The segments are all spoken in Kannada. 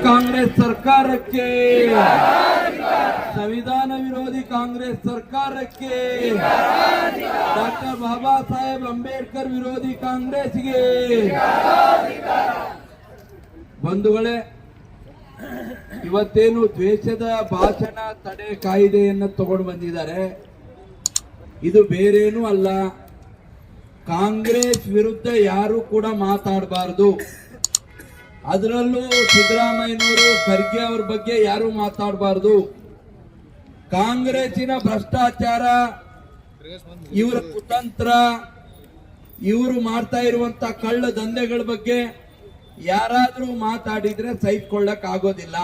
ಕಾಂಗ್ರೆಸ್ ಸರ್ಕಾರಕ್ಕೆ. ಸಂವಿಧಾನ ವಿರೋಧಿ ಕಾಂಗ್ರೆಸ್ ಸರ್ಕಾರಕ್ಕೆ. ಡಾಕ್ಟರ್ ಬಾಬಾ ಸಾಹೇಬ್ ಅಂಬೇಡ್ಕರ್ ವಿರೋಧಿ ಕಾಂಗ್ರೆಸ್ಗೆ ಬಂಧುಗಳೇ, ಇವತ್ತೇನು ದ್ವೇಷದ ಭಾಷಣ ತಡೆ ಕಾಯ್ದೆಯನ್ನು ತಗೊಂಡು ಬಂದಿದ್ದಾರೆ. ಇದು ಬೇರೇನೂ ಅಲ್ಲ. ಕಾಂಗ್ರೆಸ್ ವಿರುದ್ಧ ಯಾರು ಕೂಡ ಮಾತಾಡಬಾರದು. ಅದರಲ್ಲೂ ಸಿದ್ದರಾಮಯ್ಯನವರು, ಖರ್ಗೆ ಅವ್ರ ಬಗ್ಗೆ ಯಾರು ಮಾತಾಡಬಾರದು. ಕಾಂಗ್ರೆಸ್ಸಿನ ಭ್ರಷ್ಟಾಚಾರ, ಇವರ ಕುತಂತ್ರ, ಇವರು ಮಾಡ್ತಾ ಇರುವಂತ ಕಳ್ಳ ದಂಧೆಗಳ ಬಗ್ಗೆ ಯಾರಾದರೂ ಮಾತಾಡಿದ್ರೆ ಸಹಿಸ್ಕೊಳ್ಳಕ್ ಆಗೋದಿಲ್ಲ.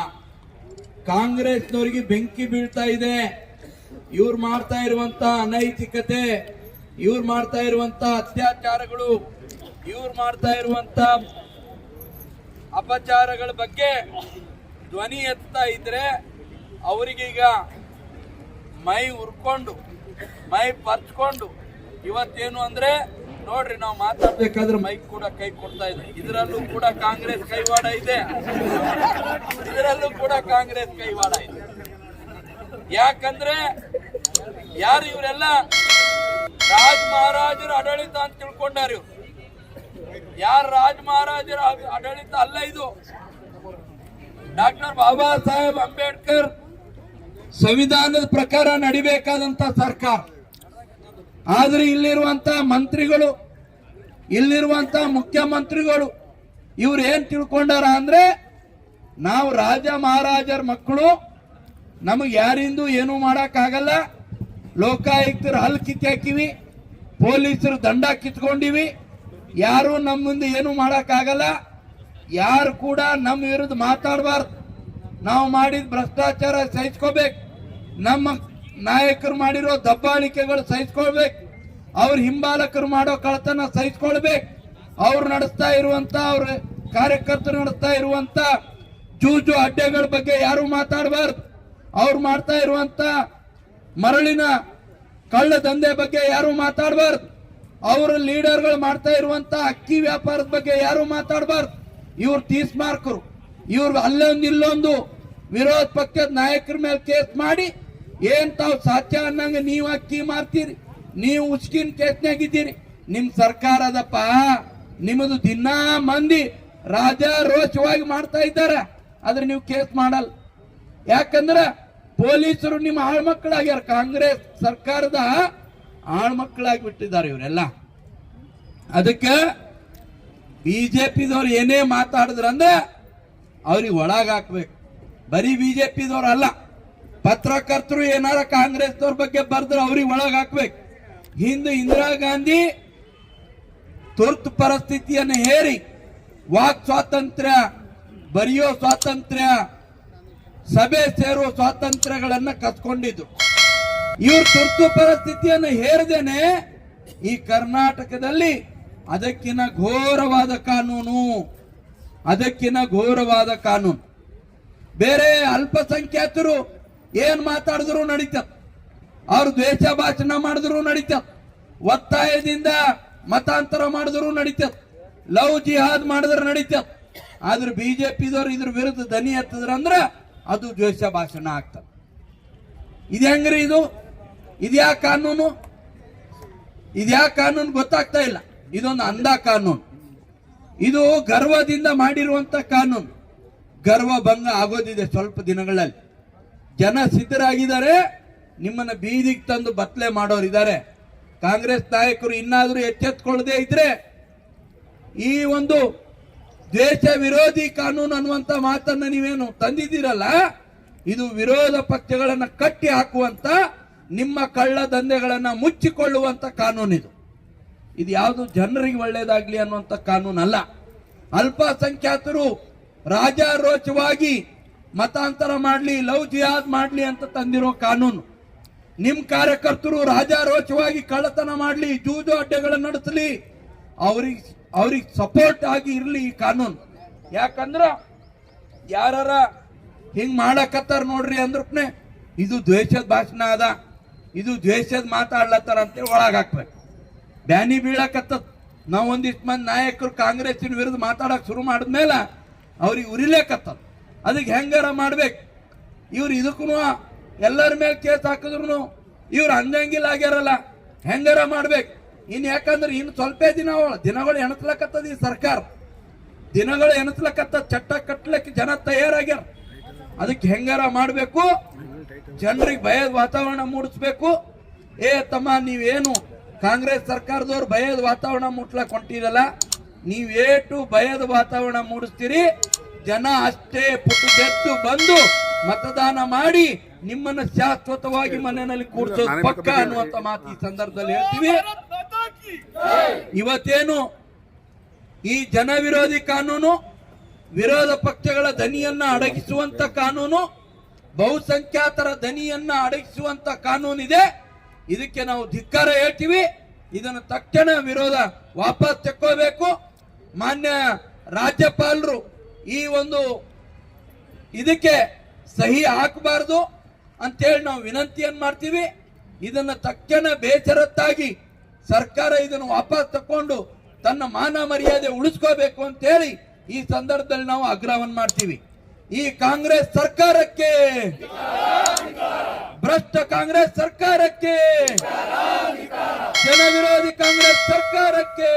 ಕಾಂಗ್ರೆಸ್ನವರಿಗೆ ಬೆಂಕಿ ಬೀಳ್ತಾ ಇದೆ. ಇವ್ರು ಮಾಡ್ತಾ ಇರುವಂತ ಅನೈತಿಕತೆ, ಇವ್ರು ಮಾಡ್ತಾ ಇರುವಂತ ಅತ್ಯಾಚಾರಗಳು, ಇವ್ರು ಮಾಡ್ತಾ ಇರುವಂತ ಅಪಚಾರಗಳ ಬಗ್ಗೆ ಧ್ವನಿ ಎತ್ತಾ ಇದ್ರೆ ಅವರಿಗೀಗ ಮೈ ಉರ್ಕೊಂಡು, ಮೈ ಪರ್ಚ್ಕೊಂಡು ಇವತ್ತೇನು ಅಂದ್ರೆ ನೋಡ್ರಿ ನಾವು ಮಾತಾಡ್ಬೇಕಾದ್ರೆ ಮೈಕ್ ಕೂಡ ಕೈ ಕೊಡ್ತಾ ಇದೆ. ಇದರಲ್ಲೂ ಕೂಡ ಕಾಂಗ್ರೆಸ್ ಕೈವಾಡ ಇದೆ. ಇದರಲ್ಲೂ ಕೂಡ ಕಾಂಗ್ರೆಸ್ ಕೈವಾಡ ಇದೆ. ಯಾಕಂದ್ರೆ ಯಾರು ಇವರೆಲ್ಲ ರಾಜ್ ಮಹಾರಾಜರು ಆಡಳಿತ ಅಂತ ತಿಳ್ಕೊಂಡಾರ ಇವ್ರು. ಯಾರು ರಾಜ ಮಹಾರಾಜರ? ಆಡಳಿತ ಅಲ್ಲ ಇದು. ಡಾಕ್ಟರ್ ಬಾಬಾ ಸಾಹೇಬ್ ಅಂಬೇಡ್ಕರ್ ಸಂವಿಧಾನದ ಪ್ರಕಾರ ನಡಿಬೇಕಾದಂತ ಸರ್ಕಾರ. ಆದ್ರೆ ಇಲ್ಲಿರುವಂತ ಮಂತ್ರಿಗಳು, ಇಲ್ಲಿರುವಂತ ಮುಖ್ಯಮಂತ್ರಿಗಳು, ಇವ್ರು ಏನ್ ತಿಳ್ಕೊಂಡಾರ ಅಂದ್ರೆ ನಾವು ರಾಜ ಮಹಾರಾಜರ ಮಕ್ಕಳು, ನಮಗೆ ಯಾರಿಂದು ಏನು ಆಗಲ್ಲ ಲೋಕಾಯುಕ್ತರು ಹಲ್ ಕಿತ್ತಾಕಿವಿ ಪೊಲೀಸರು ದಂಡ ಕಿತ್ಕೊಂಡಿವಿ. ಯಾರು ನಮ್ಮ ಮುಂದೆ ಏನು ಆಗಲ್ಲ ಯಾರು ಕೂಡ ನಮ್ಮ ವಿರುದ್ಧ ಮಾತಾಡಬಾರ್ದು. ನಾವು ಮಾಡಿದ ಭ್ರಷ್ಟಾಚಾರ ಸಹಿಸ್ಕೋಬೇಕು. ನಮ್ಮ ನಾಯಕರು ಮಾಡಿರೋ ದಬ್ಬಾಳಿಕೆಗಳು ಸಹಿಸ್ಕೊಳ್ಬೇಕು. ಅವ್ರ ಹಿಂಬಾಲಕರು ಮಾಡೋ ಕಳತನ ಸಹಿಸ್ಕೊಳ್ಬೇಕು. ಅವ್ರು ನಡೆಸ್ತಾ ಇರುವಂತ, ಅವ್ರ ಕಾರ್ಯಕರ್ತರು ನಡೆಸ್ತಾ ಇರುವಂತ, ಜೂಜು ಅಡ್ಡೆಗಳ ಬಗ್ಗೆ ಯಾರು ಮಾತಾಡಬಾರ್ದು. ಅವ್ರು ಮಾಡ್ತಾ ಇರುವಂತ ಮರಳಿನ ಕಳ್ಳ ದಂಧೆ ಬಗ್ಗೆ ಯಾರು ಮಾತಾಡಬಾರ್ದು. ಅವ್ರ ಲೀಡರ್ಗಳು ಮಾಡ್ತಾ ಇರುವಂತ ಅಕ್ಕಿ ವ್ಯಾಪಾರದ ಬಗ್ಗೆ ಯಾರು ಮಾತಾಡಬಾರ್ದು. ಇವ್ರು ತೀಸ್ ಮಾರ್ಕರು ಇವ್ರು ಅಲ್ಲೊಂದು ಇಲ್ಲೊಂದು ವಿರೋಧ ಪಕ್ಷದ ನಾಯಕರ ಮೇಲೆ ಕೇಸ್ ಮಾಡಿ ಏನ್ ತಾವು ಸಾಧ್ಯ ಅನ್ನಂಗ ನೀವು ಅಕ್ಕಿ ಮಾರ್ತೀರಿ. ನೀವು ಉಸ್ಕಿನ ಕೇಸ್ನಾಗಿದ್ದೀರಿ ನಿಮ್ ಸರ್ಕಾರ ಅದಪ್ಪ ನಿಮ್ಮದು ದಿನಾ ಮಂದಿ ರಾಜಾರೋಷವಾಗಿ ಮಾಡ್ತಾ ಇದ್ದಾರ. ಆದ್ರೆ ನೀವು ಕೇಸ್ ಮಾಡಲ್ಲ. ಯಾಕಂದ್ರ ಪೊಲೀಸರು ನಿಮ್ಮ ಆಳ್ಮಕ್ಕಳಾಗ್ಯಾರ. ಕಾಂಗ್ರೆಸ್ ಸರ್ಕಾರದ ಆಳ್ಮಕ್ಕಳಾಗಿ ಬಿಟ್ಟಿದ್ದಾರೆ ಇವರೆಲ್ಲ. ಅದಕ್ಕೆ ಬಿಜೆಪಿದವ್ರು ಏನೇ ಮಾತಾಡಿದ್ರಂದ್ರೆ ಅವ್ರಿಗೆ ಒಳಗ್ ಹಾಕ್ಬೇಕು. ಬರೀ ಬಿಜೆಪಿದವ್ರು ಅಲ್ಲ, ಪತ್ರಕರ್ತರು ಏನಾರ ಕಾಂಗ್ರೆಸ್ದವ್ರ ಬಗ್ಗೆ ಬರ್ದ್ರೆ ಅವ್ರಿಗೆ ಒಳಗೆ ಹಾಕ್ಬೇಕು. ಹಿಂದೆ ಇಂದಿರಾ ಗಾಂಧಿ ತುರ್ತು ಪರಿಸ್ಥಿತಿಯನ್ನು ಹೇರಿ ವಾಕ್ ಸ್ವಾತಂತ್ರ್ಯ, ಬರೆಯೋ ಸ್ವಾತಂತ್ರ್ಯ, ಸಭೆ ಸೇರುವ ಸ್ವಾತಂತ್ರ್ಯಗಳನ್ನು ಕಸ್ಕೊಂಡಿದ್ರು ಇವ್ರು ತುರ್ತು ಪರಿಸ್ಥಿತಿಯನ್ನು ಹೇರದೇನೆ ಈ ಕರ್ನಾಟಕದಲ್ಲಿ ಅದಕ್ಕಿನ ಘೋರವಾದ ಕಾನೂನು. ಅದಕ್ಕಿನ ಘೋರವಾದ ಕಾನೂನು. ಬೇರೆ ಅಲ್ಪಸಂಖ್ಯಾತರು ಏನ್ ಮಾತಾಡಿದ್ರು ನಡೀತ. ಅವ್ರು ದ್ವೇಷ ಭಾಷಣ ಮಾಡಿದ್ರು ನಡೀತ. ಒತ್ತಾಯದಿಂದ ಮತಾಂತರ ಮಾಡಿದ್ರು ನಡೀತ. ಲವ್ ಜಿಹಾದ್ ಮಾಡಿದ್ರೆ ನಡೀತ. ಆದ್ರೆ ಬಿಜೆಪಿದವ್ರು ಇದ್ರ ವಿರುದ್ಧ ದನಿ ಎತ್ತದ್ರ ಅಂದ್ರೆ ಅದು ದ್ವೇಷ ಭಾಷಣ ಆಗ್ತದೆ. ಇದು ಹೆಂಗ್ರಿ ಇದು? ಇದ್ಯಾ ಕಾನೂನು? ಇದ್ಯಾ ಕಾನೂನು ಗೊತ್ತಾಗ್ತಾ ಇಲ್ಲ. ಇದೊಂದು ಅಂಧ ಕಾನೂನು. ಇದು ಗರ್ವದಿಂದ ಮಾಡಿರುವಂತ ಕಾನೂನು. ಗರ್ವ ಭಂಗ ಆಗೋದಿದೆ ಸ್ವಲ್ಪ ದಿನಗಳಲ್ಲಿ. ಜನ ಸಿದ್ಧರಾಗಿದ್ದಾರೆ. ನಿಮ್ಮನ್ನ ಬೀದಿಗೆ ತಂದು ಬತ್ಲೆ ಮಾಡೋರಿದ್ದಾರೆ ಕಾಂಗ್ರೆಸ್ ನಾಯಕರು ಇನ್ನಾದರೂ ಎಚ್ಚೆತ್ಕೊಳ್ಳದೆ ಇದ್ರೆ ಈ ಒಂದು ದೇಶ ವಿರೋಧಿ ಕಾನೂನು ಅನ್ನುವಂತ ಮಾತನ್ನ ನೀವೇನು ತಂದಿದ್ದೀರಲ್ಲ? ಇದು ವಿರೋಧ ಪಕ್ಷಗಳನ್ನ ಕಟ್ಟಿ ಹಾಕುವಂತ ನಿಮ್ಮ ಕಳ್ಳ ದಂಧೆಗಳನ್ನು ಮುಚ್ಚಿಕೊಳ್ಳುವಂತ ಕಾನೂನು ಇದು ಇದು ಯಾವುದು ಜನರಿಗೆ ಒಳ್ಳೇದಾಗ್ಲಿ ಅನ್ನುವಂತ ಕಾನೂನು ಅಲ್ಲ ಅಲ್ಪಸಂಖ್ಯಾತರು ರಾಜಾರೋಚವಾಗಿ ಮತಾಂತರ ಮಾಡ್ಲಿ, ಲವ್ ಜಿಹಾದ್ ಮಾಡ್ಲಿ ಅಂತ ತಂದಿರೋ ಕಾನೂನು. ನಿಮ್ಮ ಕಾರ್ಯಕರ್ತರು ರಾಜಾರೋಚವಾಗಿ ಕಳ್ಳತನ ಮಾಡ್ಲಿ, ಜೂಜು ಅಡ್ಡೆಗಳನ್ನು ನಡೆಸಲಿ, ಅವ್ರಿಗೆ ಅವ್ರಿಗೆ ಸಪೋರ್ಟ್ ಆಗಿ ಇರ್ಲಿ ಈ ಕಾನೂನು. ಯಾಕಂದ್ರೆ ಯಾರ ಹಿಂಗೆ ಮಾಡಕತ್ತಾರ ನೋಡ್ರಿ ಅಂದ್ರಪ್ನೆ ಇದು ದ್ವೇಷದ ಭಾಷಣ ಅದ. ಇದು ದ್ವೇಷದ ಮಾತಾಡ್ಲತ್ತಾರ ಅಂತೇಳಿ ಒಳಗ್ ಹಾಕ್ಬೇಕು. ಬ್ಯಾನಿ ಬೀಳಕತ್ತದ. ನಾವು ಒಂದಿಷ್ಟು ಮಂದಿ ನಾಯಕರು ಕಾಂಗ್ರೆಸ್ಸಿನ ವಿರುದ್ಧ ಮಾತಾಡಕ್ಕೆ ಶುರು ಮಾಡಿದ್ಮೇಲೆ ಅವ್ರಿಗೆ ಉರಿಲೇಕತ್ತದ. ಅದಕ್ಕೆ ಹೆಂಗಾರ ಮಾಡ್ಬೇಕು? ಇವ್ರು ಇದಕ್ಕೂ ಎಲ್ಲರ ಮೇಲೆ ಕೇಸ್ ಹಾಕಿದ್ರು ಇವ್ರು ಅಂದಂಗಿಲ್ಲ ಆಗ್ಯಾರಲ್ಲ, ಹೆಂಗಾರ ಮಾಡ್ಬೇಕು? ಇನ್ನು ಯಾಕಂದ್ರೆ ಇನ್ನು ಸ್ವಲ್ಪ ದಿನ ದಿನಗಳು ಎಣಸ್ಲಕತ್ತದ ಈ ಸರ್ಕಾರ. ದಿನಗಳು ಎಣಸ್ಲಕತ್ತ ಚಟ್ಟ ಕಟ್ಲಕ್ಕೆ ಜನ ತಯಾರಾಗ್ಯಾರ. ಅದಕ್ಕೆ ಹೆಂಗಾರ ಮಾಡಬೇಕು? ಜನರಿಗೆ ಭಯದ ವಾತಾವರಣ ಮೂಡಿಸ್ಬೇಕು. ಏ ತಮ್ಮ ನೀವೇನು ಕಾಂಗ್ರೆಸ್ ಸರ್ಕಾರದವ್ರು ಭಯದ ವಾತಾವರಣ ಮುಟ್ಲಕ್ ಹೊಂಟಿರಲ್ಲ ನೀವೇಟು ಭಯದ ವಾತಾವರಣ ಮೂಡಿಸ್ತೀರಿ. ಜನ ಅಷ್ಟೇ ಪುಟ್ಟದೆದ್ದು ಬಂದು ಮತದಾನ ಮಾಡಿ ನಿಮ್ಮನ್ನ ಶಾಶ್ವತವಾಗಿ ಮನೆಯಲ್ಲಿ ಕೂರ್ಸೋದು ಪಕ್ಕ ಅನ್ನುವಂತ ಮಾತು ಈ ಸಂದರ್ಭದಲ್ಲಿ ಹೇಳ್ತೀವಿ. ಇವತ್ತೇನು ಈ ಜನ ವಿರೋಧಿ ಕಾನೂನು ವಿರೋಧ ಪಕ್ಷಗಳ ದನಿಯನ್ನ ಅಡಗಿಸುವಂತ ಕಾನೂನು ಬಹುಸಂಖ್ಯಾತರ ದನಿಯನ್ನ ಅಡಗಿಸುವಂತ ಕಾನೂನಿದೆ. ಇದಕ್ಕೆ ನಾವು ಧಿಕ್ಕಾರ ಹೇಳ್ತೀವಿ. ಇದನ್ನು ತಕ್ಷಣ ವಿರೋಧ ವಾಪಸ್ ತಕ್ಕೋಬೇಕು. ಮಾನ್ಯ ರಾಜ್ಯಪಾಲರು ಈ ಒಂದು ಇದಕ್ಕೆ ಸಹಿ ಹಾಕಬಾರ್ದು ಅಂತೇಳಿ ನಾವು ವಿನಂತಿಯನ್ನು ಮಾಡ್ತೀವಿ. ಇದನ್ನ ತಕ್ಷಣ ಬೇಜರತ್ತಾಗಿ ಸರ್ಕಾರ ಇದನ್ನು ವಾಪಸ್ ತಕೊಂಡು ತನ್ನ ಮಾನ ಮರ್ಯಾದೆ ಉಳಿಸ್ಕೋಬೇಕು ಅಂತೇಳಿ ಈ ಸಂದರ್ಭದಲ್ಲಿ ನಾವು ಆಗ್ರಹವನ್ನು ಮಾಡ್ತೀವಿ. ಈ ಕಾಂಗ್ರೆಸ್ ಸರ್ಕಾರಕ್ಕೆ. ಭ್ರಷ್ಟ ಕಾಂಗ್ರೆಸ್ ಸರ್ಕಾರಕ್ಕೆ. ಜನ ವಿರೋಧಿ ಕಾಂಗ್ರೆಸ್ ಸರ್ಕಾರಕ್ಕೆ.